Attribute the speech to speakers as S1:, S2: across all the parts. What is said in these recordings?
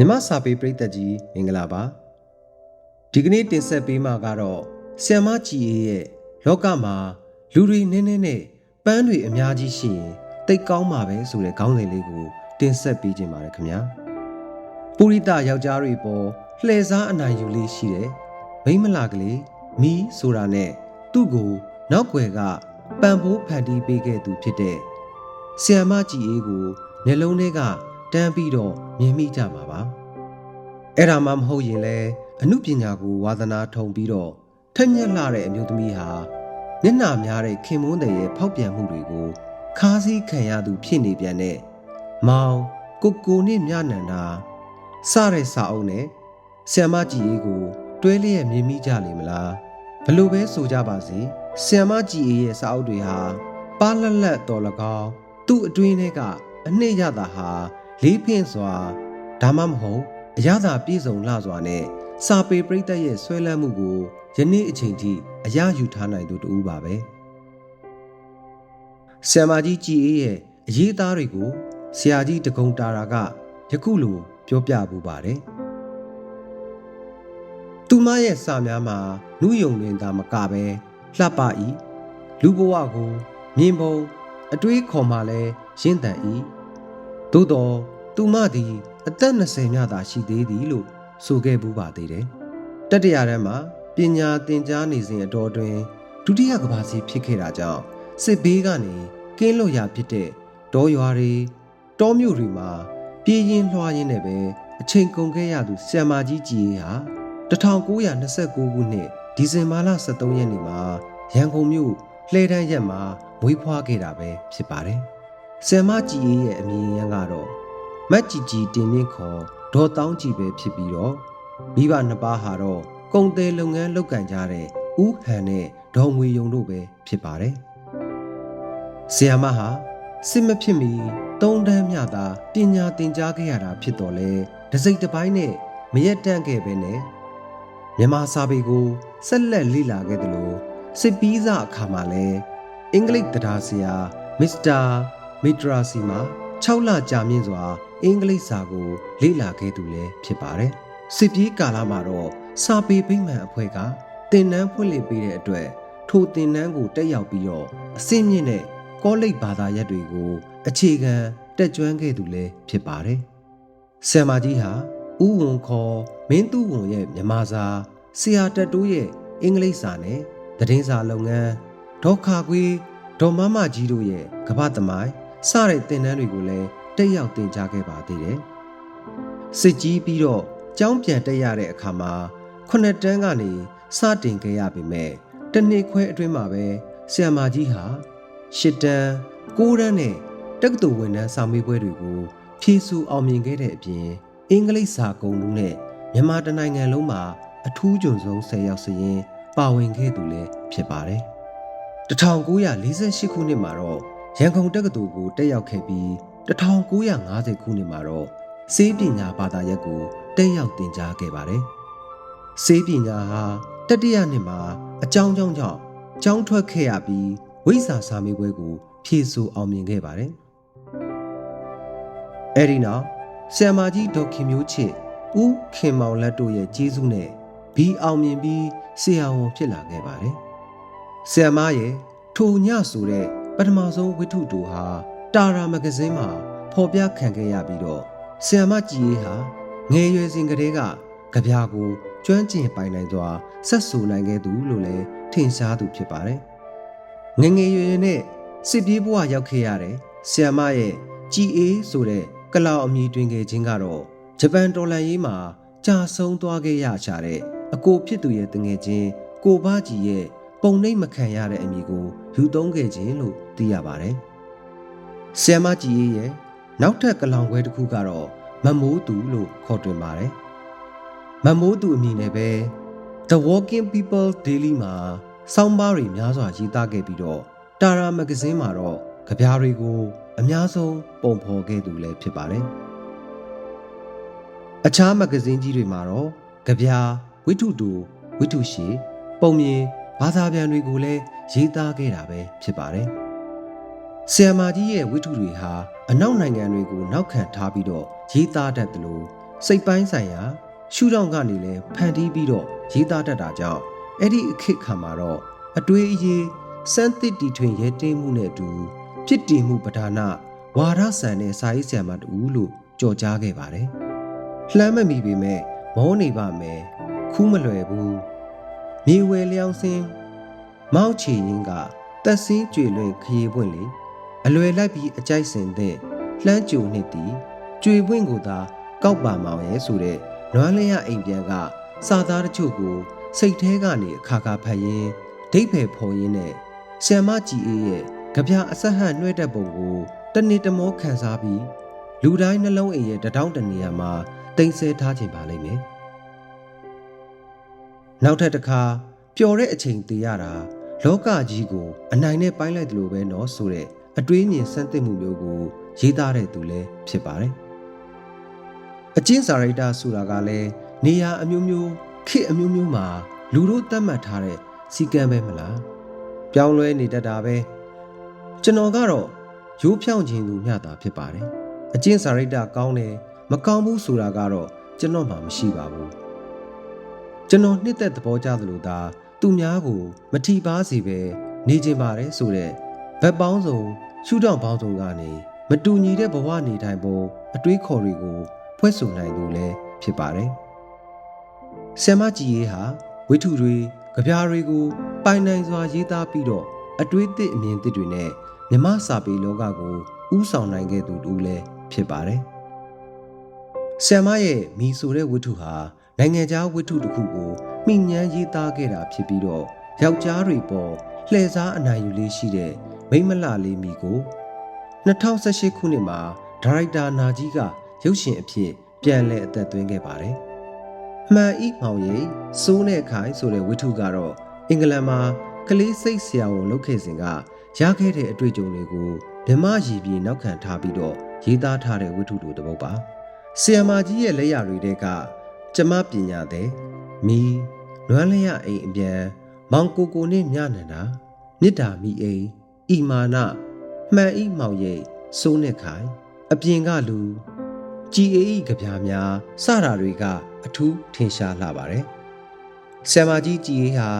S1: မြမစာပေပရိသတ်ကြီးမင်္ဂလာပါဒီကနေ့တင်ဆက်ပေးမှာကတော့ဆီယမကြီးအေးရဲ့လောကမှာလူတွေနည်းနည်းနဲ့ပန်းတွေအများကြီးရှိရင်တိတ်ကောင်းမှာပဲဆိုတဲ့ခေါင်းစဉ်လေးကိုတင်ဆက်ပေးခြင်းပါတယ်ခင်ဗျာပုရိသယောက်ျားတွေပေါ်လှည့်စားအနိုင်ယူလေးရှိတယ်မိမလာကလေးမီးဆိုတာနဲ့သူ့ကိုနောက်ွယ်ကပန်ဖိုးဖန်တီးပေးခဲ့သူဖြစ်တဲ့ဆီယမကြီးအေးကိုနှလုံးထဲက တန်းပြီးတော့မြင်မိကြမှာပါအဲ့ဒါမှမဟုတ်ရင်လဲအမှုပညာကိုဝါသနာထုံပြီးတော့ထက်မြက်လာတဲ့အမျိုးသမီးဟာမျက်နှာများတဲ့ခင်မွန်းတဲ့ရဲ့ဖောက်ပြန်မှုတွေကိုခါးစည်းခံရသူဖြစ်နေပြန်တဲ့မောင်ကိုကိုနဲ့မြနန္ဒာစတဲ့စာအုပ်နဲ့ဆီယမကြီးအေးကို တွဲလျက်မြင်မိကြလိမ့်မလားဘလို့ပဲဆိုကြပါစေဆီယမကြီးအေးရဲ့စာအုပ်တွေဟာပါလက်လက်တော်၎င်းသူ့အတွင်းထဲကအနှစ်ရတာဟာ လေးဖင့်စွာဒါမှမဟုတ်အရသာပြည့်စုံလှစွာနဲ့စာပေပရိသတ်ရဲ့ဆွဲလန်းမှုကိုယနေ့အချိန်ထိအရယူထားနိုင်သူတူပါပဲဆရာမကြီးကြည်အေးရဲ့အရေးသားတွေကိုဆရာကြီးတကုံတာရာကယခုလိုပြောပြပူပါတယ်သူမရဲ့စာများမှာနုယုံတွင်သာမကပဲလှပ၏လူဘဝကိုမြင်ပုံအတွေးခေါ်မှလည်းရင့်တန်၏သို့တော် သူမသည်အသက်20မြသာရှိသေးသည်လို့ဆိုခဲ့ပူးပါသေးတယ်တတရာထဲမှာပညာသင်ကြားနေစဉ်အတော်တွင်ဒုတိယကမ္ဘာစစ်ဖြစ်ခဲ့တာကြောင့်စစ်ဘေးကနေကင်းလွတ်ရာဖြစ်တဲ့တောရွာတွေတောမြို့တွေမှာပြည်ရင်လွှားရင်းနဲ့ပဲအချိန်ကုန်ခဲ့ရသူဆ iam မာကြီးကြီးဟာ1929ခုနှစ်ဒီဇင်ဘာလ23ရက်နေ့မှာရန်ကုန်မြို့လှဲတန်းရက်မှာမွေးဖွားခဲ့တာပဲဖြစ်ပါတယ်။ဆ iam မကြီးရဲ့အမည်ရန်ကတော့ မတ်ကြီးကြီးတင်မြင့်ခေါ်ဒေါ်တောင်းကြီးပဲဖြစ်ပြီးတော့မိဘနှစ်ပါးဟာတော့ကုံတယ်လုပ်ငန်းလုပ်ကင်ကြတဲ့ဦးဟန်နဲ့ဒေါ်ငွေယုံတို့ပဲဖြစ်ပါတယ်။ဆီယမဟာစစ်မဖြစ်မီသုံးတန်းမြသာပညာသင်ကြားခဲ့ရတာဖြစ်တော်လဲတစိမ့်တစ်ပိုင်းနဲ့မရက်တန့်ခဲ့ပဲနဲ့မြန်မာစာပေကိုဆက်လက်လေ့လာခဲ့တယ်လို့စစ်ပီးစာအခါမှာလဲအင်္ဂလိပ်တရားဆရာမစ္စတာမီတရာစီမှာ6လကြာမြင့်စွာ အင်္ဂလိပ်စာကို လေ့လာခဲ့သူလည်းဖြစ်ပါတယ်။စစ်ပြေးကာလမှာတော့စာပေဗိမာန်အဖွဲ့ကသင်တန်းဖွင့်လှစ်ပေးတဲ့အတွက်ထိုသင်တန်းကိုတက်ရောက်ပြီးတော့အစင်းမြင့်တဲ့ကောလိပ်ဘာသာရပ်တွေကိုအခြေခံတက်ကြွခဲ့သူလည်းဖြစ်ပါတယ်။ဆမ်မာကြီးဟာဥဝန်ခေါ်မင်းသူဝန်ရဲ့မြန်မာစာဆရာတက်တိုးရဲ့အင်္ဂလိပ်စာနဲ့သတင်းစာလုပ်ငန်းဒေါခါကွေးဒေါ်မမကြီးတို့ရဲ့ကမ္ဘာသမိုင်းစတဲ့သင်တန်းတွေကိုလည်း တက်ရောက်သင်ကြားခဲ့ပါသေးတယ်။စစ်ကြီးပြီးတော့ကျောင်းပြန်တက်ရတဲ့အခါမှာခုနှစ်တန်းကနေစတင်ခဲ့ရပေမဲ့တနှစ်ခွဲအတွင်းမှာပဲဆရာမကြီးဟာရှစ်တန်းကိုးတန်းနဲ့တက္ကသိုလ်ဝန်ထမ်းစာမေးပွဲတွေကိုဖြည့်ဆူအောင်မြင်ခဲ့တဲ့အပြင်အင်္ဂလိပ်စာကုန်လူနဲ့မြန်မာတနိုင်ငံလုံးမှာအထူးကျွံဆုံး10ယောက်စရင်ပါဝင်ခဲ့သူလည်းဖြစ်ပါတယ်။1948ခုနှစ်မှာတော့ရန်ကုန်တက္ကသိုလ်ကိုတက်ရောက်ခဲ့ပြီး 1950ခုနှစ်မှာတော့စေးပညာဘာသာရပ်ကိုတက်ရောက်သင်ကြားခဲ့ပါတယ်။စေးပညာဟာတတိယနှစ်မှာအကြောင်းကြောင့်ကြောင့်ကျောင်းထွက်ခဲ့ရပြီးဝိဇ္ဇာစာမေးပွဲကို ဖြေဆိုအောင်မြင်ခဲ့ပါတယ်။အဲဒီနောက်ဆ iam မာကြီးဒေါခင်မျိုးချစ်ဦးခင်မောင်လက်တို့ရဲ့ကျေးဇူးနဲ့ဘီအောင်မြင်ပြီးဆရာဝန်ဖြစ်လာခဲ့ပါတယ်။ဆ iam မရဲ့ထိုညဆိုတဲ့ပထမဆုံးဝိထုတူဟာ တာရာမဂဇင်းမှာဖော်ပြခံခဲ့ရပြီးတော့ဆ iam မကြီးရေးဟာငယ်ရွယ်စဉ်ကတည်းကကြပြာကိုကျွမ်းကျင်ပိုင်နိုင်စွာဆက်ဆူနိုင်ခဲ့သူလို့လည်းထင်ရှားသူဖြစ်ပါတယ်။ငငယ်ရွယ်ရွယ်နဲ့စစ်ပြေးဘဝရောက်ခဲ့ရတဲ့ဆီယမရဲ့ជីအေးဆိုတဲ့ကလောက်အမည်တွင်ခဲ့ခြင်းကတော့ဂျပန်တော်လန်ရေးမှာကြာဆုံးသွားခဲ့ရချတဲ့အကိုဖြစ်သူရဲ့တငယ်ချင်းကိုဘာကြီးရဲ့ပုံနှိပ်မခံရတဲ့အမည်ကိုယူသုံးခဲ့ခြင်းလို့သိရပါတယ်။ ဆီယမကြီးရဲ့နောက်ထပ်ကလောင်ခွဲတစ်ခုကတော့မမိုးသူလို့ခေါ်တွင်ပါတယ်။မမိုးသူအမည်နဲ့ပဲ The Walking People Daily မှာစောင်းပါးတွေများစွာရေးသားခဲ့ပြီးတော့တာရာမဂဇင်းမှာတော့ကြပြားတွေကို အများဆုံးပုံဖော်ခဲ့သူလည်းဖြစ်ပါတယ်။အခြားမဂဇင်းကြီးတွေမှာတော့ကြပြားဝိထုတူဝိထုရှိပုံမြင်ဘာသာပြန်တွေကိုလည်းရေးသားခဲ့တာပဲဖြစ်ပါတယ်။ ဆီယမာကြီးရဲ့ဝိထုတွေဟာအနောက်နိုင်ငံတွေကိုနောက်ခံထားပြီးတော့ရေးသားတတ်တယ်လို့စိတ်ပိုင်းဆိုင်ရာရှုထောင့်ကနေလည်းဖန်တီးပြီးတော့ရေးသားတတ်တာကြောင့်အဲ့ဒီအခက်ခါမှာတော့အတွေးအရေးစမ်းသစ်တီထွင်ရဲတင်းမှုနဲ့အတူဖြစ်တည်မှုပဓာနာဝါရဆန်တဲ့စာရေးဆရာမတူလို့ကြော်ကြားခဲ့ပါတယ်။လှမ်းမမီပေမဲ့မောနေပါမယ်ခူးမလွယ်ဘူးမြေဝဲလျောင်းစင်းမောက်ချီရင်ကတက်စင်းကြွေလွင်ခရီးပွင့်လေ အလွယ်လိုက်ပြီးအကြိုက်စင်တဲ့လှမ်းကြုံနှစ်တီကြွေပွင့်ကိုသာကောက်ပါမောင်ရဲ့ဆိုတဲ့နွမ်းလျအိမ်ပြန်ကစာသားတချို့ကို စိတ်แท้ကနေအခါခါဖတ်ရင်းဒိတ်ဖယ်ဖော်ရင်းနဲ့ဆီယမကြည်အေးရဲ့ကြပြအဆက်ဟန်နှွဲ့တဲ့ပုံကိုတနေ့တမောခံစားပြီးလူတိုင်းနှလုံးအိမ်ရဲ့တထောင်းတနေရာမှာတင်ဆဲထားခြင်းပါလိမ့်မယ်။နောက်ထပ်တစ်ခါပျော်တဲ့အချိန်တည်ရတာလောကကြီးကိုအနိုင်နဲ့ပိုင်းလိုက်တယ်လို့ပဲနော်ဆိုတဲ့ အတွေးမြင်စမ်းသစ်မှုမျိုးကိုရေးသားတဲ့သူလည်းဖြစ်ပါတယ်။အကျဉ်းစာရိတ္တဆိုတာကလည်းနေရာအမျိုးမျိုးခေတ်အမျိုးမျိုးမှာလူတို့သတ်မှတ်ထားတဲ့စီကံပဲမလား။ပြောင်းလဲနေတတ်တာပဲ။ကျွန်တော်ကတော့ရိုးဖြောင်းခြင်းသူညတာဖြစ်ပါတယ်။အကျဉ်းစာရိတ္တကောင်းတယ်မကောင်းဘူးဆိုတာကတော့ကျွန်တော်မှမရှိပါဘူး။ကျွန်တော်နှစ်သက်သဘောကျသလိုသာသူများကို မထီပါစေပဲနေကျင်ပါတယ်ဆိုတဲ့ဘက်ပေါင်းစုံ ရှုထောင့်ပေါင်းစုံကနေမတူညီတဲ့ဘဝနေထိုင်ပုံအတွေးခေါ်တွေကိုဖွဲ့ဆိုနိုင်သူလည်းဖြစ်ပါတယ်။ဆ iam မကြီးရေးဟာဝိထုတွေကြပြားတွေကိုပိုင်နိုင်စွာရေးသားပြီးတော့အတွေးသစ်အမြင်သစ်တွေနဲ့မြမစာပေလောကကိုဥဆောင်နိုင်ခဲ့သူတူလည်းဖြစ်ပါတယ်။ဆ iam မရဲ့မိဆိုတဲ့ဝိထုဟာနိုင်ငံခြားဝိထုတစ်ခုကိုမိညမ်းရေးသားခဲ့တာဖြစ်ပြီးတော့ယောက်ျားတွေပေါ်လှည့်စားအနိုင်ယူလေးရှိတဲ့ မိမလလေးမိကို2018ခုနှစ်မှာဒါရိုက်တာနာကြီးကရုပ်ရှင်အဖြစ်ပြန်လည်အသက်သွင်းခဲ့ပါတယ်။မှန်ဤမောင်ရိပ်စိုးနဲ့ခိုင်ဆိုတဲ့ဝိထုကတော့အင်္ဂလန်မှာကလေးစိတ်ဆရာဝန်လုပ်ခဲ့စဉ်ကရခဲ့တဲ့အတွေ့အကြုံတွေကိုဓမ္မရည်ပြေနောက်ခံထားပြီးတော့ရေးသားထားတဲ့ဝိထုတို့တစ်ပုဒ်ပါ။ဆီယမာကြီးရဲ့လက်ရာတွေတဲကကျမပညာတဲ့မီနွမ်းလျအိမ်အပြန်မောင်ကိုကိုနဲ့မြနန္ဒာမေတ္တာမိအိမ် ဣမာနမှန်ဤမောင်ရိပ်စိုးနဲ့ခိုင်အပြင်ကလူကြည်အေးကြပြားများစတာတွေကအထူးထင်ရှားလာပါတယ်ဆမ်မာကြီးကြည်အေးဟာ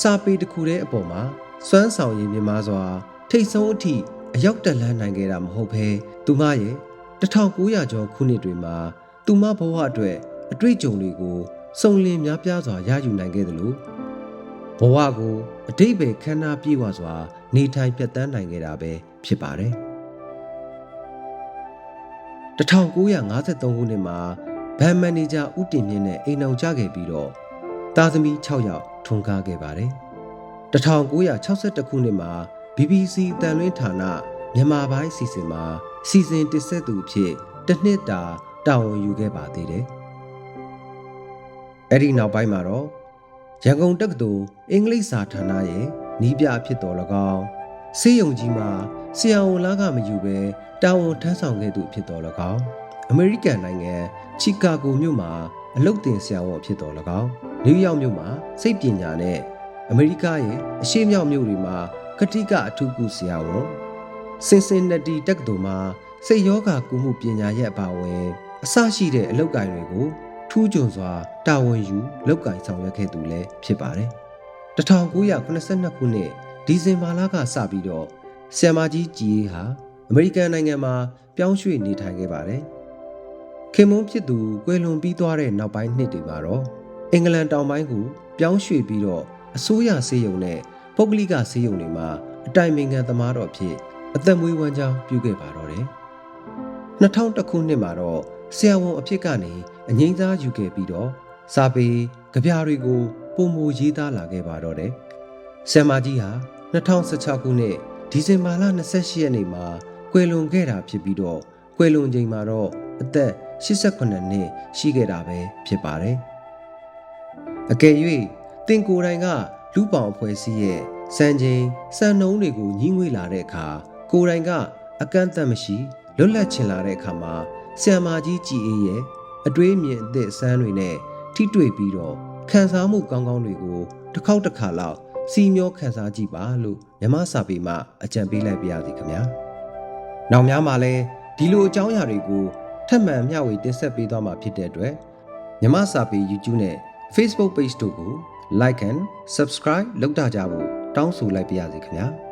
S1: စာပေတစ်ခုတည်းအပေါ်မှာစွမ်းဆောင်ရည်မြမစွာ ထိတ်ဆုံးအထိအရောက်တက်လန်းနိုင်ခဲ့တာမဟုတ်ဘဲသူမရဲ့1900ကျော်ခုနှစ်တွေမှာသူမဘဝအတွက်အတွေ့အကြုံတွေကိုစုံလင်များပြားစွာရယူနိုင်ခဲ့တယ်လို့ ဘဝကိုအတိတ်ပဲခန္ဓာပြေဝစွာ နေထိုင်ပြတ်တန်းနိုင်ခဲ့တာပဲဖြစ်ပါတယ်1953ခုနှစ်မှာဘန်မန်နေဂျာဦးတင်မြင့်နဲ့အိမ်အောင်ကြခဲ့ပြီးတော့သားသမီး6ယောက်ထွန်းကားခဲ့ပါတယ်1962ခုနှစ်မှာ BBC တန်လွင်းဌာနမြန်မာပိုင်းစီစဉ်မှာစီစဉ်တစ်ဆက်သူဖြစ်တစ်နှစ်တာတာဝန်ယူခဲ့ပါသေးတယ်အဲ့ဒီနောက်ပိုင်းမှာတော့ ရန်ကုန်တက္ကသိုလ်အင်္ဂလိပ်စာဌာနရဲ့နီးပြဖြစ်တော်၎င်းစေယုံကြီးမှာဆရာဝန်လာကမယူပဲတာဝန်ထမ်းဆောင်ခဲ့သူဖြစ်တော်၎င်းအမေရိကန်နိုင်ငံချီကာဂိုမြို့မှာအလုပ်တင်ဆရာဝန်ဖြစ်တော်၎င်းနယူးယောက်မြို့မှာစိတ်ပညာနဲ့အမေရိကရဲ့အရှေ့မြောက်မြို့တွေမှာကတိကအထူးကုဆရာဝန်စင်စင်နတီတက္ကသိုလ်မှာစိတ်ယောဂကုမှုပညာရဲ့အပါအဝင်အစရှိတဲ့အလုပ်ကိုင်တွေကို ထူးချွန်စွာတာဝန်ယူလောက်ကင်ဆောင်ရွက်ခဲ့သူလည်းဖြစ်ပါတယ်။1982ခုနှစ်ဒီဇင်ဘာလကစပြီးတော့ဆီယမာကြီးကြည်ဟာအမေရိကန်နိုင်ငံမှာပြောင်းရွှေ့နေထိုင်ခဲ့ပါတယ်။ခင်မွန်းဖြစ်သူကွယ်လွန်ပြီးသွားတဲ့နောက်ပိုင်းနှစ်တွေမှာတော့အင်္ဂလန်တောင်ပိုင်းကိုပြောင်းရွှေ့ပြီးတော့အစိုးရဆေးရုံနဲ့ပုဂ္ဂလိကဆေးရုံတွေမှာအတိုင်ပင်ခံသမားတော်ဖြစ်အသက်မွေးဝမ်းကြောင်းပြုခဲ့ပါတော့တယ်။2001ခုနှစ်မှာတော့ဆရာဝန်အဖြစ်ကနေ အငိမ့်သားယူခဲ့ပြီးတော့စာပေကြပြတွေကိုပုံမူရေးသားလာခဲ့ပါတော့တယ်။ဆမ်မာကြီးဟာ2016ခုနှစ်ဒီဇင်ဘာလ28ရက်နေ့မှာကွယ်လွန်ခဲ့တာဖြစ်ပြီးတော့ကွယ်လွန်ချိန်မှာတော့အသက်88နှစ်ရှိခဲ့တာပဲဖြစ်ပါတယ်။အကယ်၍တင်ကိုယ်တိုင်ကလူပောင်အဖွဲ့အစည်းရဲ့စံချိန်စံနှုန်းတွေကိုညှိငွေလာတဲ့အခါကိုယ်တိုင်ကအကန့်အသတ်မရှိလွတ်လပ်ချင်လာတဲ့အခါမှာဆ iam မာကြီးကြည်အေးရဲ့ အတွေးမြင်အသည့်စမ်းတွေနဲ့ထိတွေ့ပြီးတော့ခံစားမှုကောင်းကောင်းတွေကိုတစ်ခေါက်တစ်ခါလောက်စီမျောခံစားကြည့်ပါလို့မြမစာပေမှာအကြံပေးလိုက်ပါရစေခင်ဗျာ။နောက်များမှာလည်းဒီလိုအကြောင်းအရာတွေကိုထပ်မံမျှဝေတင်ဆက်ပေးသွားမှာဖြစ်တဲ့အတွက်မြမစာပေ YouTube နဲ့ Facebook Page တို့ကို Like and Subscribe လုပ်တာကြဖို့တောင်းဆိုလိုက်ပါရစေခင်ဗျာ။